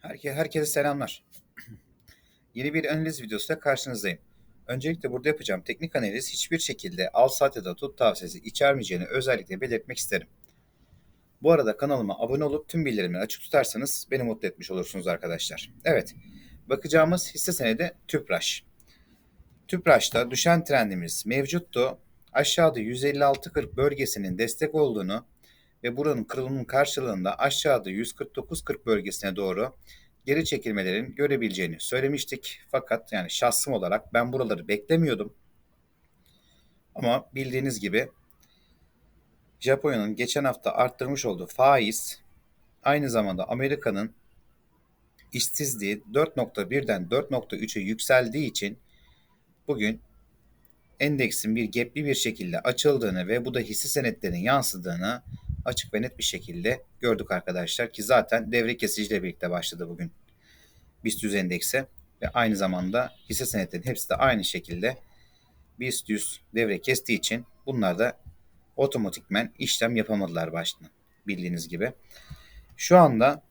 Herke, herkese selamlar. Yeni bir analiz videosuyla karşınızdayım. Öncelikle burada yapacağım teknik analiz hiçbir şekilde al sat ya da tut tavsiyesi içermeyeceğini özellikle belirtmek isterim. Bu arada kanalıma abone olup tüm bildirimleri açık tutarsanız beni mutlu etmiş olursunuz arkadaşlar. Evet, bakacağımız hisse senedi Tüpraş. Tüpraş'ta düşen trendimiz mevcuttu. Aşağıda 156.40 bölgesinin destek olduğunu ve buranın kırılımının karşılığında aşağıda 149.40 bölgesine doğru geri çekilmelerin görebileceğini söylemiştik. Fakat yani şahsım olarak ben buraları beklemiyordum. Ama bildiğiniz gibi Japonya'nın geçen hafta arttırmış olduğu faiz aynı zamanda Amerika'nın işsizliği 4.1'den 4.3'e yükseldiği için bugün endeksin bir gepli bir şekilde açıldığını ve bu da hisse senetlerinin yansıdığını açık ve net bir şekilde gördük arkadaşlar ki zaten devre kesiciyle birlikte başladı bugün BIST 100 endekse ve aynı zamanda hisse senetlerinin hepsi de aynı şekilde BIST 100 devre kestiği için bunlar da otomatikmen işlem yapamadılar baştan bildiğiniz gibi. Şu anda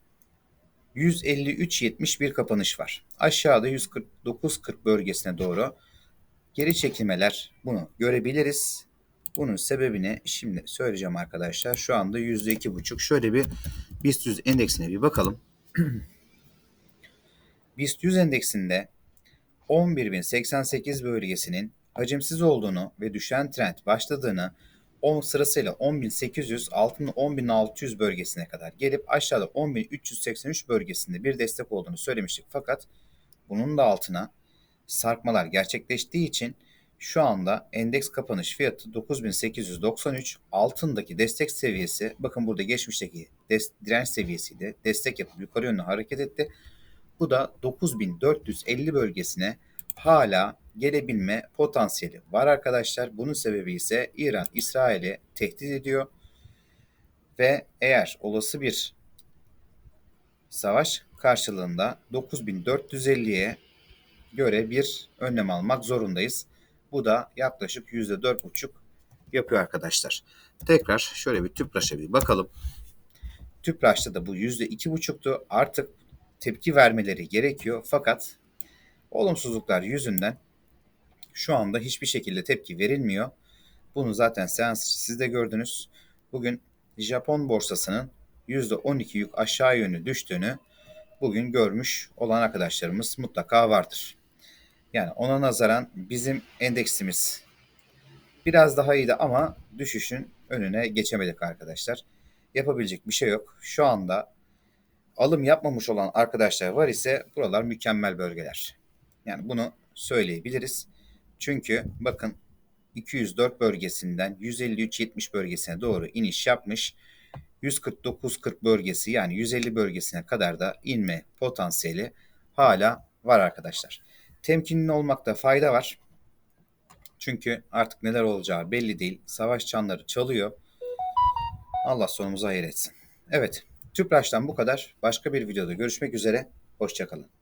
153.70 bir kapanış var. Aşağıda 149.40 bölgesine doğru geri çekilmeler bunu görebiliriz. Bunun sebebini şimdi söyleyeceğim arkadaşlar. Şu anda %2,5. Şöyle bir BIST 100 endeksine bir bakalım. BIST 100 endeksinde 11.088 bölgesinin hacimsiz olduğunu ve düşen trend başladığını 10 sırasıyla 10.800 altında 10.600 bölgesine kadar gelip aşağıda 10.383 bölgesinde bir destek olduğunu söylemiştik. Fakat bunun da altına sarkmalar gerçekleştiği için şu anda endeks kapanış fiyatı 9893 altındaki destek seviyesi bakın burada geçmişteki des, direnç seviyesiydi. Destek yapıp yukarı yönlü hareket etti. Bu da 9450 bölgesine hala gelebilme potansiyeli var arkadaşlar. Bunun sebebi ise İran İsrail'i tehdit ediyor. Ve eğer olası bir savaş karşılığında 9450'ye göre bir önlem almak zorundayız. Bu da yaklaşık %4,5 yapıyor arkadaşlar. Tekrar şöyle bir tüpraşa bir bakalım. Tüpraşta da bu %2,5'tu. Artık tepki vermeleri gerekiyor. Fakat olumsuzluklar yüzünden şu anda hiçbir şekilde tepki verilmiyor. Bunu zaten seans içi siz de gördünüz. Bugün Japon borsasının %12 yük aşağı yönlü düştüğünü bugün görmüş olan arkadaşlarımız mutlaka vardır. Yani ona nazaran bizim endeksimiz biraz daha iyiydi ama düşüşün önüne geçemedik arkadaşlar. Yapabilecek bir şey yok. Şu anda alım yapmamış olan arkadaşlar var ise buralar mükemmel bölgeler. Yani bunu söyleyebiliriz. Çünkü bakın 204 bölgesinden 153-70 bölgesine doğru iniş yapmış. 149-40 bölgesi yani 150 bölgesine kadar da inme potansiyeli hala var arkadaşlar temkinli olmakta fayda var. Çünkü artık neler olacağı belli değil. Savaş çanları çalıyor. Allah sonumuzu hayır etsin. Evet, Tüpraş'tan bu kadar. Başka bir videoda görüşmek üzere. Hoşçakalın.